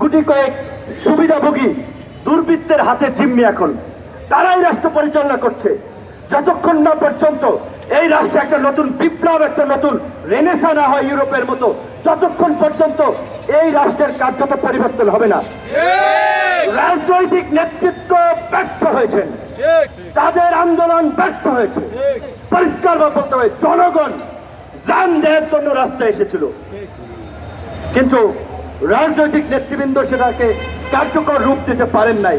গুটি কয়েক সুবিধাভোগী দুর্বৃত্তের হাতে জিম্মি এখন। তারাই রাষ্ট্র পরিচালনা করছে। যতক্ষণ না পর্যন্ত এই রাষ্ট্রে একটা নতুন বিপ্লব একটা নতুন রেনেসা না হয় ইউরোপের মতো ততক্ষণ পর্যন্ত এই রাষ্ট্রের কার্যত পরিবর্তন হবে না। রাজনৈতিক নেতৃত্ব ব্যর্থ হয়েছেন তাদের আন্দোলন ব্যর্থ হয়েছে। পরিষ্কার বলতে হবে জনগণ যান দেওয়ার জন্য রাস্তায় এসেছিল। কিন্তু রাজনৈতিক নেতৃবৃন্দ সেটাকে কার্যকর রূপ দিতে পারেন নাই।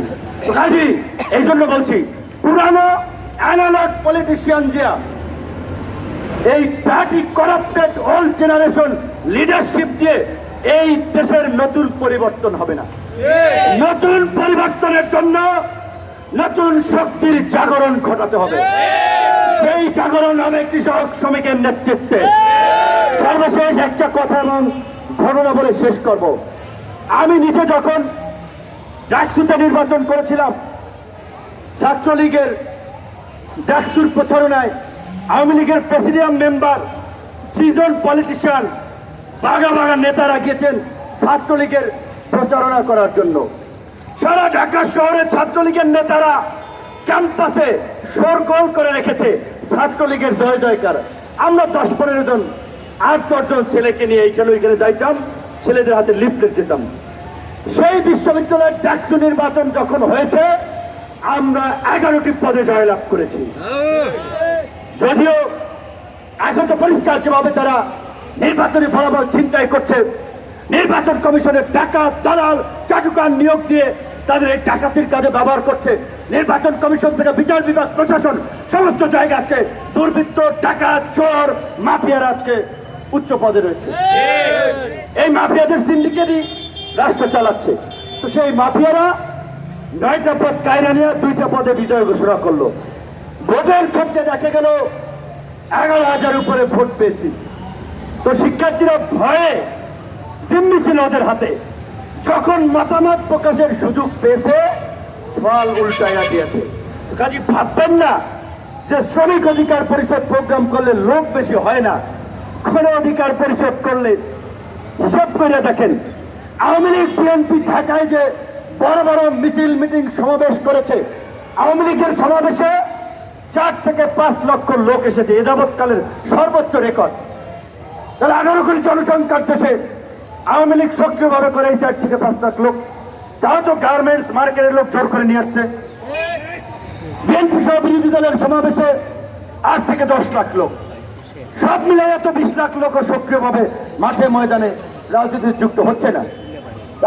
কাজী, এই জন্য বলছি, পুরানো অ্যানালগ পলিটিশিয়ান যে এই party corrupted old generation leadership দিয়ে এই দেশের নতুন পরিবর্তন হবে না। নতুন পরিবর্তনের জন্য নতুন শক্তির জাগরণ ঘটাতে হবে। সেই জাগরণ হবে কৃষক শ্রমিকের নেতৃত্বে। সর্বশেষ একটা কথা এবং ঘটনা বলে শেষ করব। আমি নিজে যখন ডাকসুতে নির্বাচন করেছিলাম, ছাত্রলীগের ডাকসুর প্রচারণায় আওয়ামী লীগের প্রেসিডিয়াম মেম্বার, সিজন পলিটিশিয়ান বাগা বাগা নেতারা গিয়েছেন ছাত্রলীগের প্রচারণা করার জন্য। সারা ঢাকা শহরের ছাত্রলীগের নেতারা ক্যাম্পাসে শোরগোল করে রেখেছে ছাত্রলীগের জয় জয়কার। আমরা দশ পনেরো জন আট দশজন ছেলেকে নিয়ে এইখানে ওইখানে যাইতাম, ছেলেদের হাতে লিফলেট দিতাম। সেই বিশ্ববিদ্যালয়ের ডাকসু নির্বাচন যখন হয়েছে, আমরা এগারোটি পদে জয়লাভ করেছি। যদিও এখন তো পরিষ্কার যেভাবে তারা নির্বাচনী ফলাফল চিন্তাই করছে। নির্বাচন কমিশনের টাকা, দালাল, চাটুকার নিয়োগ দিয়ে তাদের এই ডাকাতির কাজে ব্যবহার করছে। নির্বাচন কমিশন থেকে বিচার বিভাগ, প্রশাসন, সমস্ত জায়গা আজকে দুর্বৃত্ত টাকা চোর, মাফিয়ার আজকে উচ্চ পদে রয়েছে। এই মাফিয়াদের সিন্ডিকেটই রাষ্ট্র চালাচ্ছে। তো সেই মাফিয়ারা নয়টা পদ কায়রা নিয়ে দুইটা পদে বিজয় ঘোষণা করল। ভোটের ক্ষেত্রে দেখা গেল এগারো হাজার উপরে ভোট পেয়েছি। তো শিক্ষার্থীরা ভয়ে জিম্মি ছিল ওদের হাতে। যখন মতামত প্রকাশের সুযোগ পেয়েছে, ফল উল্টাইয়া দিয়েছে। কাজী ভাববেন না যে শ্রমিক অধিকার পরিষদ প্রোগ্রাম করলে লোক বেশি হয় না। কোন অধিকার পরিষদ করলে, হিসাব করে দেখেন, আওয়ামী লীগ বিএনপি ঢাকায় যে বড় বড় মিছিল, মিটিং সমাবেশ করেছে, আওয়ামী লীগের সমাবেশে চার থেকে পাঁচ লক্ষ লোক এসেছে, এ যাবৎকালের সর্বোচ্চ রেকর্ড। তাহলে আঠারো কোটি জনসংখ্যার দেশে আওয়ামী লীগ সক্রিয়ভাবে করে চার থেকে পাঁচ লাখ লোক, তাও তো গার্মেন্টস মার্কেটের লোক জোর করে নিয়ে আসছে। বিএনপি সহ বিরোধী দলের সমাবেশে আট থেকে দশ লাখ লোক। সব মিলে এত বিশ লাখ লোক সক্রিয়ভাবে মাঠে ময়দানে রাজনীতি যুক্ত হচ্ছে না।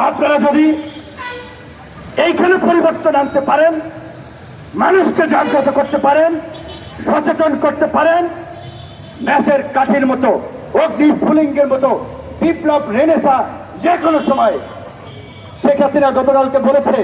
আপনারা যদি এইখানে পরিবর্তন আনতে পারেন, মানুষকে জাগ্রত করতে পারেন, সচেতন করতে পারেন, ম্যাচের কাঠির মতো, অগ্নি স্ফুলিঙ্গের মতো, বিপ্লব, রেনেসা যে কোনো সময় শেখ হাসিনা গতকালকে বলেছে